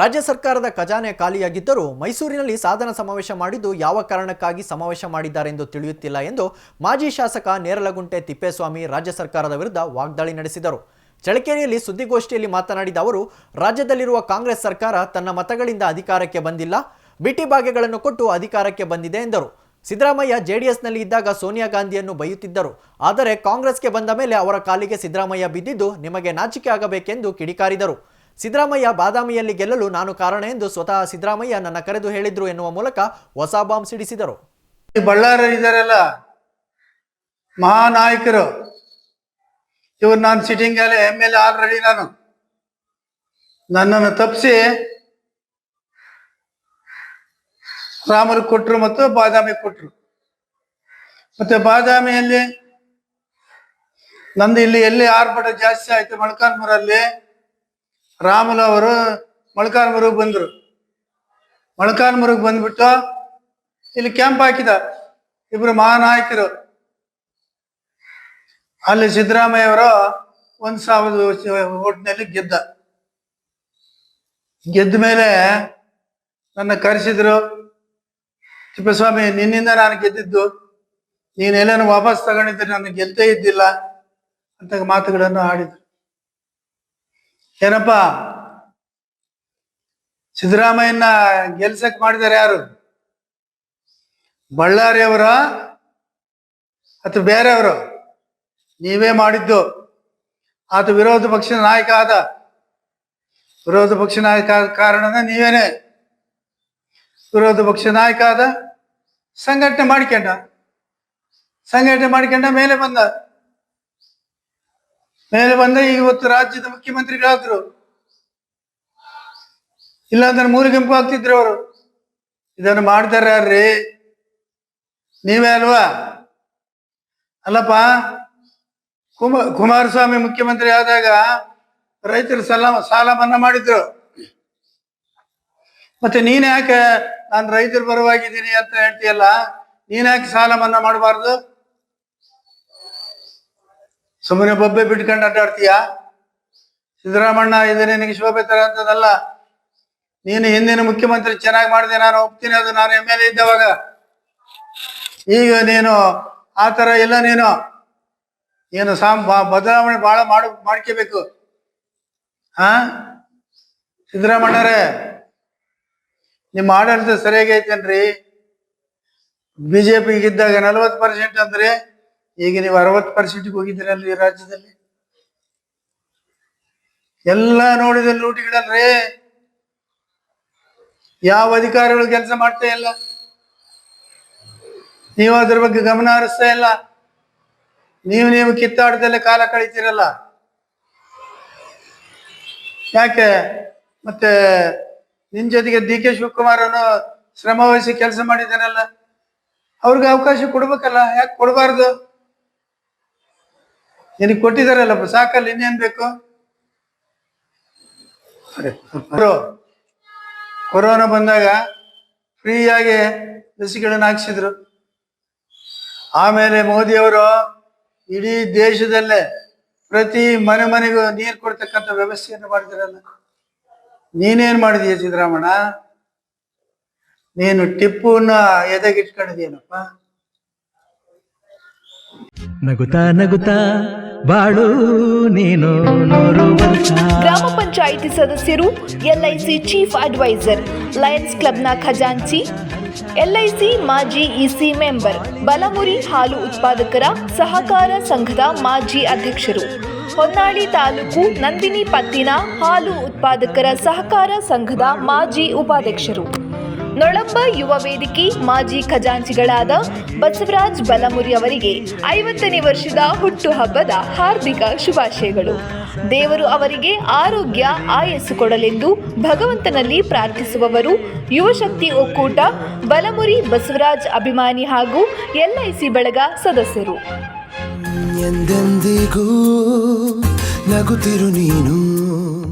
ರಾಜ್ಯ ಸರ್ಕಾರದ ಖಜಾನೆ ಖಾಲಿಯಾಗಿದ್ದರೂ ಮೈಸೂರಿನಲ್ಲಿ ಸಾಧನ ಸಮಾವೇಶ ಮಾಡಿದ್ದು ಯಾವ ಕಾರಣಕ್ಕಾಗಿ ಸಮಾವೇಶ ಮಾಡಿದ್ದಾರೆಂದು ತಿಳಿಯುತ್ತಿಲ್ಲ ಎಂದು ಮಾಜಿ ಶಾಸಕ ನೇರಲಗುಂಟೆ ತಿಪ್ಪೇಸ್ವಾಮಿ ರಾಜ್ಯ ಸರ್ಕಾರದ ವಿರುದ್ಧ ವಾಗ್ದಾಳಿ ನಡೆಸಿದರು. ಚಳಕೆರೆಯಲ್ಲಿ ಸುದ್ದಿಗೋಷ್ಠಿಯಲ್ಲಿ ಮಾತನಾಡಿದ ಅವರು, ರಾಜ್ಯದಲ್ಲಿರುವ ಕಾಂಗ್ರೆಸ್ ಸರ್ಕಾರ ತನ್ನ ಮತಗಳಿಂದ ಅಧಿಕಾರಕ್ಕೆ ಬಂದಿಲ್ಲ, ಬಿಟಿ ಭಾಗ್ಯಗಳನ್ನು ಕೊಟ್ಟು ಅಧಿಕಾರಕ್ಕೆ ಬಂದಿದೆ ಎಂದರು. ಸಿದ್ದರಾಮಯ್ಯ ಜೆಡಿಎಸ್ನಲ್ಲಿ ಇದ್ದಾಗ ಸೋನಿಯಾ ಗಾಂಧಿಯನ್ನು ಬೈಯುತ್ತಿದ್ದರು. ಆದರೆ ಕಾಂಗ್ರೆಸ್ಗೆ ಬಂದ ಮೇಲೆ ಅವರ ಕಾಲಿಗೆ ಸಿದ್ದರಾಮಯ್ಯ ಬಿದ್ದಿದ್ದು ನಿಮಗೆ ನಾಚಿಕೆ ಆಗಬೇಕೆಂದು ಕಿಡಿಕಾರಿದರು. ಸಿದ್ದರಾಮಯ್ಯ ಬಾದಾಮಿಯಲ್ಲಿ ಗೆಲ್ಲಲು ನಾನು ಕಾರಣ ಎಂದು ಸ್ವತಃ ಸಿದ್ದರಾಮಯ್ಯ ನನ್ನ ಕರೆದು ಹೇಳಿದ್ರು ಎನ್ನುವ ಮೂಲಕ ಹೊಸ ಬಾಂಬ್ ಸಿಡಿಸಿದರು. ಈ ಬಳ್ಳಾರಿ ಇದಾರಲ್ಲ ಮಹಾನಾಯಕರು. ಇವರು ನಾನು sitting M L A already ನಾನು. ನನ್ನನ್ನು ತಪ್ಪಿಸಿ ರಾಮರು ಕೊಟ್ಟರು ಮತ್ತು ಬಾದಾಮಿ ಕೊಟ್ಟರು ಮತ್ತೆ ಬಾದಾಮಿಯಲ್ಲಿ ನಂದು ಇಲ್ಲಿ ಎಲ್ಲಿ ಆರ್ಭಟ ಜಾಸ್ತಿ ಆಯಿತು ಮೊಳಕಾಲ್ಮೂರಲ್ಲಿ ರಾಮುಲು ಅವರು ಮೊಳಕಾಲ್ಮೂರಿಗೆ ಬಂದರು. ಮೊಳಕಾಲ್ಮೂರಿಗೆ ಬಂದ್ಬಿಟ್ಟು ಇಲ್ಲಿ ಕ್ಯಾಂಪ್ ಹಾಕಿದ ಇಬ್ರು ಮಹಾನಾಯಕರು. ಅಲ್ಲಿ ಸಿದ್ದರಾಮಯ್ಯ ಅವರು ಒಂದ್ ಸಾವಿರದ ಓಟ್ನಲ್ಲಿ ಗೆದ್ದ. ಗೆದ್ದ ಮೇಲೆ ನನ್ನ ಕರೆಸಿದ್ರು, ತಿಪ್ಪಸ್ವಾಮಿ, ನಿನ್ನಿಂದ ನಾನು ಗೆದ್ದಿದ್ದು. ನೀನ್ ಎಲ್ಲಾನು ವಾಪಸ್ ತಗೊಂಡಿದ್ರೆ ನಾನು ಗೆಲ್ತೇ ಇದ್ದಿಲ್ಲ ಅಂತ ಮಾತುಗಳನ್ನು ಆಡಿದ್ರು. ಏನಪ್ಪ? ಸಿದ್ದರಾಮಯ್ಯನ ಗೆಲ್ಸಕ್ ಮಾಡಿದಾರೆ ಯಾರು? ಬಳ್ಳಾರಿಯವರ ಅಥವಾ ಬೇರೆಯವರು ನೀವೇ ಮಾಡಿದ್ದು. ಆತ ವಿರೋಧ ಪಕ್ಷದ ನಾಯಕ ಆದ. ವಿರೋಧ ಪಕ್ಷ ನಾಯಕ ಆದ ಕಾರಣನ ನೀವೇನೆ ವಿರೋಧ ಪಕ್ಷ ನಾಯಕ ಆದ. ಸಂಘಟನೆ ಮಾಡ್ಕೊಂಡ. ಸಂಘಟನೆ ಮಾಡ್ಕೊಂಡ ಮೇಲೆ ಬಂದ. ಮೇಲೆ ಬಂದ ಇವತ್ತು ರಾಜ್ಯದ ಮುಖ್ಯಮಂತ್ರಿಗಳಾದ್ರು. ಇಲ್ಲಾಂದ್ರೆ ಮೂರು ಗೆಂಪು ಆಗ್ತಿದ್ರು ಅವರು. ಇದನ್ನು ಮಾಡ್ತಾರೆ ಯಾರ್ರಿ? ನೀವೇ ಅಲ್ವಾ? ಅಲ್ಲಪ್ಪ, ಕುಮ, ಕುಮಾರಸ್ವಾಮಿ ಮುಖ್ಯಮಂತ್ರಿ ಆದಾಗ ರೈತರು ಸಾಲ ಸಾಲ ಮನ್ನಾ ಮಾಡಿದ್ರು. ಮತ್ತೆ ನೀನ್ ಯಾಕೆ, ನಾನು ರೈತರ ಪರವಾಗಿದ್ದೀನಿ ಅಂತ ಹೇಳ್ತೀಯಲ್ಲ, ನೀನ್ ಯಾಕೆ ಸಾಲ ಮನ್ನಾ ಮಾಡಬಾರ್ದು? ಸುಮ್ಮನೆ ಬೊಬ್ಬೆ ಬಿಟ್ಕೊಂಡು ಅಡ್ಡಾಡ್ತೀಯ? ಸಿದ್ದರಾಮಣ್ಣ, ಇದು ನಿನಗೆ ಶೋಭೆ ತರ ಅಂತದಲ್ಲ. ನೀನು ಹಿಂದಿನ ಮುಖ್ಯಮಂತ್ರಿ ಚೆನ್ನಾಗಿ ಮಾಡಿದೆ, ನಾನು ಒಪ್ತೀನಿ, ಅದು ನಾನು ಎಂ ಎಲ್ ಇದ್ದವಾಗ. ಈಗ ನೀನು ಆ ಥರ ಇಲ್ಲ ನೀನು. ಏನು ಸಾಮ್ ಬದಲಾವಣೆ ಭಾಳ ಮಾಡು, ಮಾಡ್ಕೋಬೇಕು. ಹಾ? ಸಿದ್ದರಾಮಣ್ಣರೇ, ನಿಮ್ಮ ಆಡಳಿತ ಸರಿಯಾಗಿ ಐತೇನ್ರಿ ಬಿ ಜೆ ಇದ್ದಾಗ ನಲವತ್ತು ಪರ್ಸೆಂಟ್ ಅಂದ್ರೆ ಈಗ ನೀವು ಅರವತ್ತು ಪರ್ಸೆಂಟ್ಗೆ ಹೋಗಿದ್ದೀರಲ್ರಿ ರಾಜ್ಯದಲ್ಲಿ? ಎಲ್ಲ ನೋಡಿದ ಲೂಟಿಗಳಲ್ರಿ, ಯಾವ ಅಧಿಕಾರಿಗಳು ಕೆಲಸ ಮಾಡ್ತಾ ಇಲ್ಲ? ನೀವು ಅದ್ರ ಬಗ್ಗೆ ಗಮನ ಹರಿಸ್ತಾ ಇಲ್ಲ? ನೀವು ನೀವು ಕಿತ್ತಾಡದಲ್ಲೇ ಕಾಲ ಕಳಿತೀರಲ್ಲ? ಯಾಕೆ? ಮತ್ತೆ ನಿನ್ ಜೊತೆಗೆ ಡಿ ಕೆ ಶಿವಕುಮಾರ್ ಅನ್ನೋ ಶ್ರಮ ವಹಿಸಿ ಕೆಲಸ ಮಾಡಿದಾರಲ್ಲ ಅವ್ರಿಗೆ ಅವಕಾಶ ಕೊಡ್ಬೇಕಲ್ಲ? ಯಾಕೆ ಕೊಡಬಾರ್ದು? ನಿನಗೆ ಕೊಟ್ಟಿದಾರಲ್ಲಪ್ಪ, ಸಾಕಲ್ಲ, ಇನ್ನೇನ್ ಬೇಕು? ಕೊರೋನಾ ಬಂದಾಗ ಫ್ರೀಯಾಗಿ ಲಸಿಕೆಗಳನ್ನು ಹಾಕ್ಸಿದ್ರು. ಆಮೇಲೆ ಮೋದಿಯವರು ಇಡೀ ದೇಶದಲ್ಲೇ ಪ್ರತಿ ಮನೆ ಮನೆಗೂ ನೀರು ಕೊಡ್ತಕ್ಕಂಥ ವ್ಯವಸ್ಥೆಯನ್ನು ಮಾಡಿದಿರಲ್ಲ. ನೀನೇನ್ ಮಾಡಿದೀಯ ಸಿದ್ದರಾಮಣ್ಣ? ನೀನು ಟಿಪ್ಪುನ ಎದೆಗಿಟ್ಕೊಂಡಿದ್ದೀನಪ್ಪ ನಗುತ್ತಾ ನಗುತ್ತಾ ಬಾಳು ನೀನು ಗ್ರಾಮ ಪಂಚಾಯಿತಿ ಸದಸ್ಯರು ಎಲ್ಐಸಿ ಚೀಫ್ ಅಡ್ವೈಸರ್, ಲಯನ್ಸ್ ಕ್ಲಬ್ನ ಖಜಾಂಚಿ ಎಲ್ಐಸಿ ಮಾಜಿ ಇಸಿ ಮೆಂಬರ್, ಬಲಮುರಿ ಹಾಲು ಉತ್ಪಾದಕರ ಸಹಕಾರ ಸಂಘದ ಮಾಜಿ ಅಧ್ಯಕ್ಷರು, ಹೊನ್ನಾಳಿ ತಾಲೂಕು ನಂದಿನಿ ಪತ್ತಿನ ಹಾಲು ಉತ್ಪಾದಕರ ಸಹಕಾರ ಸಂಘದ ಮಾಜಿ ಉಪಾಧ್ಯಕ್ಷರು. ನೊಳಂಬ ಯುವ ವೇದಿಕೆ ಮಾಜಿ ಖಜಾಂಚಿಗಳಾದ ಬಸವರಾಜ್ ಬಲಮುರಿ ಅವರಿಗೆ ಐವತ್ತನೇ ವರ್ಷದ ಹುಟ್ಟುಹಬ್ಬದ ಹಾರ್ದಿಕ ಶುಭಾಶಯಗಳು. ದೇವರು ಅವರಿಗೆ ಆರೋಗ್ಯ, ಆಯಸ್ಸು ಕೊಡಲೆಂದು ಭಗವಂತನಲ್ಲಿ ಪ್ರಾರ್ಥಿಸುವವರು ಯುವಶಕ್ತಿ ಒಕ್ಕೂಟ ಬಲಮುರಿ ಬಸವರಾಜ್ ಅಭಿಮಾನಿ ಹಾಗೂ ಎಲ್ಐಸಿ ಬಳಗ ಸದಸ್ಯರು. ಎಂದೆಂದಿಗೂ ನಗುತ್ತಿರು ನೀನು.